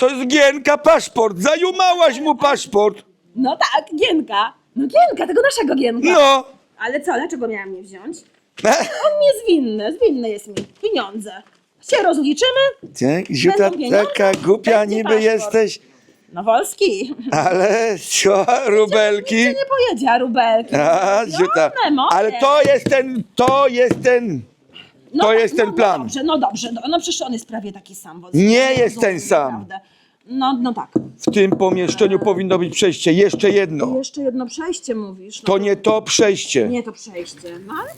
To jest Gienka paszport. Zajumałaś mu paszport. No tak, Gienka. No Gienka, tego naszego Gienka. No. Ale co, dlaczego miałam nie wziąć? On mi jest winny, winny jest mi pieniądze. Się rozliczymy? Tak, Ziuta Będą pieniądze? taka głupia Będzie niby paszport. jesteś, No Wolski. ale co, rubelki? Nie pojedzie, a rubelki. A, Ziuta. Moje. Ale to jest ten, to jest ten. No to tak, jest ten no, plan. No dobrze, no dobrze, no, no przecież on jest prawie taki sam. Wolski. Nie jest ten sam. naprawdę. No, no tak. W tym pomieszczeniu powinno być przejście. Jeszcze jedno. Jeszcze jedno przejście mówisz. No To nie to przejście. Nie to przejście. No ale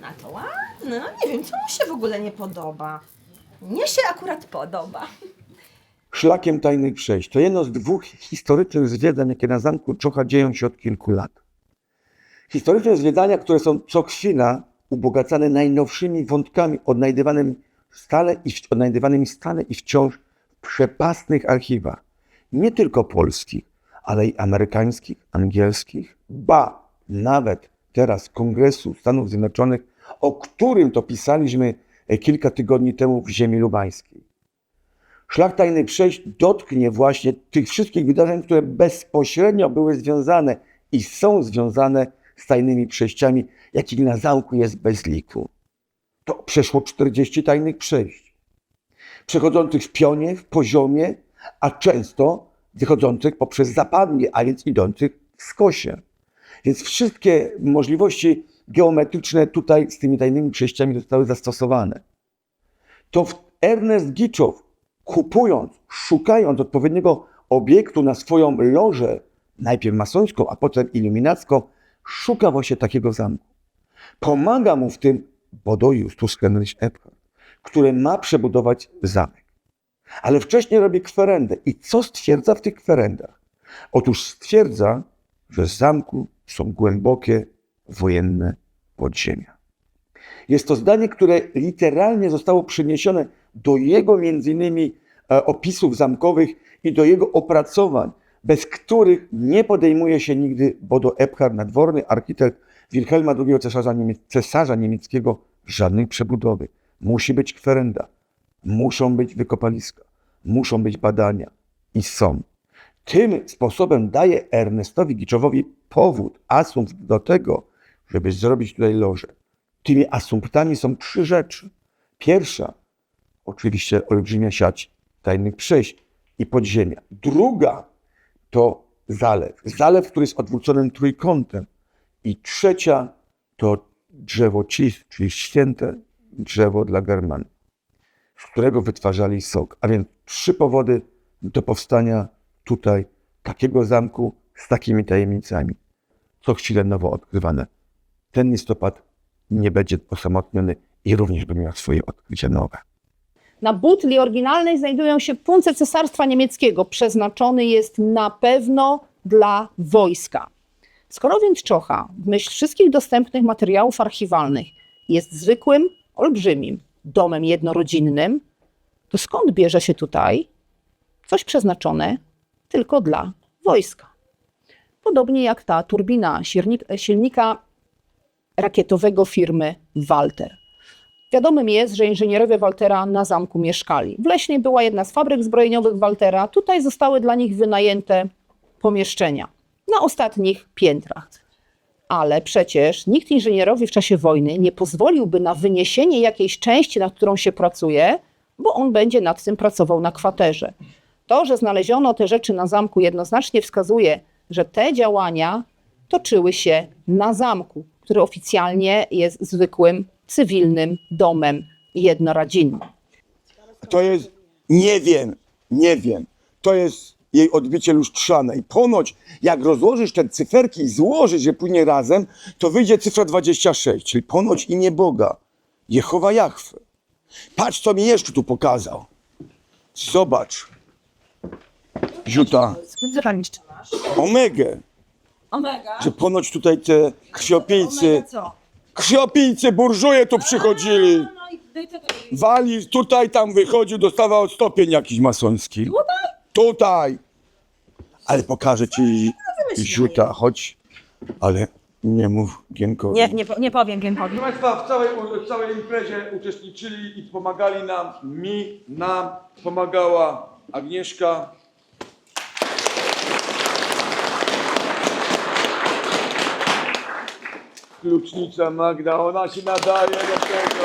na to ładne. No nie wiem, co mu się w ogóle nie podoba. Mnie się akurat podoba. Szlakiem tajnych przejść. To jedno z dwóch historycznych zwiedzań, jakie na Zamku Czocha dzieją się od kilku lat. Historyczne zwiedzania, które są co chwila ubogacane najnowszymi wątkami odnajdywanymi stale i, odnajdywanymi stale i wciąż w przepastnych archiwach. Nie tylko polskich, ale i amerykańskich, angielskich, ba, nawet teraz Kongresu Stanów Zjednoczonych, o którym to pisaliśmy e, kilka tygodni temu w ziemi lubańskiej. Szlak tajnych przejść dotknie właśnie tych wszystkich wydarzeń, które bezpośrednio były związane i są związane z tajnymi przejściami, jakich na zamku jest bez liku. To przeszło 40 tajnych przejść, przechodzących w pionie, w poziomie, a często wychodzących poprzez zapadnie, a więc idących w skosie. Więc wszystkie możliwości geometryczne tutaj z tymi tajnymi przejściami zostały zastosowane to Ernest Giczow, kupując, szukając odpowiedniego obiektu na swoją lożę, najpierw masońską, a potem iluminacką, szuka właśnie takiego zamku. Pomaga mu w tym Bodo Justus Henryś Ephard, który ma przebudować zamek. Ale wcześniej robi kwerendę. I co stwierdza w tych kwerendach? Otóż stwierdza, że w zamku są głębokie, wojenne podziemia. Jest to zdanie, które literalnie zostało przeniesione do jego między innymi e, opisów zamkowych i do jego opracowań, bez których nie podejmuje się nigdy Bodo Ephard, nadworny architekt Wilhelma II cesarza, Niemiec, cesarza niemieckiego, żadnej przebudowy. Musi być kwerenda, muszą być wykopaliska, muszą być badania i są. Tym sposobem daje Ernestowi Giczowowi powód, asumpt do tego, żeby zrobić tutaj lożę. Tymi asumptami są trzy rzeczy. Pierwsza, oczywiście olbrzymia siać tajnych przejść i podziemia. Druga to zalew. Zalew, który jest odwróconym trójkątem. I trzecia to drzewo cis, czyli święte drzewo dla Germanów, z którego wytwarzali sok. A więc trzy powody do powstania tutaj takiego zamku z takimi tajemnicami. Co chwilę nowo odkrywane. Ten listopad nie będzie osamotniony i również będzie miał swoje odkrycia nowe. Na butli oryginalnej znajdują się punce Cesarstwa Niemieckiego. Przeznaczony jest na pewno dla wojska. Skoro więc Czocha, w myśl wszystkich dostępnych materiałów archiwalnych, jest zwykłym, olbrzymim domem jednorodzinnym, to skąd bierze się tutaj coś przeznaczone tylko dla wojska? Podobnie jak ta turbina silnik- silnika rakietowego firmy Walter. Wiadomym jest, że inżynierowie Waltera na zamku mieszkali. W Leśnej była jedna z fabryk zbrojeniowych Waltera. Tutaj zostały dla nich wynajęte pomieszczenia na ostatnich piętrach. Ale przecież nikt inżynierowi w czasie wojny nie pozwoliłby na wyniesienie jakiejś części, nad którą się pracuje, bo on będzie nad tym pracował na kwaterze. To, że znaleziono te rzeczy na zamku, jednoznacznie wskazuje, że te działania toczyły się na zamku, który oficjalnie jest zwykłym, cywilnym domem jednorodzinnym. To jest, nie wiem, nie wiem. To jest jej odbicie lustrzane. I ponoć, jak rozłożysz te cyferki i złożysz je później razem, to wyjdzie cyfra 26, czyli ponoć imię Boga. Jehowa Jachwę. Patrz, co mi jeszcze tu pokazał. Zobacz. Ziuta. Omegę. Omega. Że ponoć tutaj te krwiopijcy, co? Krwiopijcy, burżuje tu przychodzili. No, no i jej. Wali tutaj, tam wychodził, dostawał stopień jakiś masoński. Tutaj? Tutaj! Ale pokażę ci ziuta, chodź. Ale nie mów Gienkowi. Nie, nie, po- nie powiem Gienkowi. Proszę Państwa, w całej, w całej imprezie uczestniczyli i pomagali nam, mi, nam pomagała Agnieszka. Klucznica Magda, ona się nadaje do tego.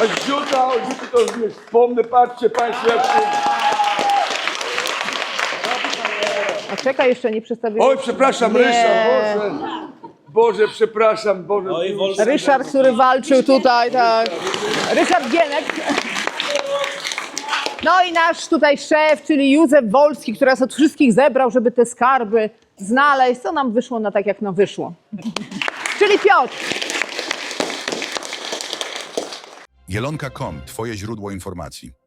A Ziuta, o to już nie wspomnę, patrzcie Państwo jak się... A czekaj, jeszcze nie przedstawiłem. Oj, przepraszam, Nie. Ryszard, Boże. Boże, przepraszam, Boże. Oj, Wolski. Ryszard, który walczył tutaj, tak. Ryszard Gienek. No i nasz tutaj szef, czyli Józef Wolski, który nas od wszystkich zebrał, żeby te skarby znaleźć. Co nam wyszło na tak, jak nam wyszło. Czyli Piotr. Jelonka.com, Twoje źródło informacji.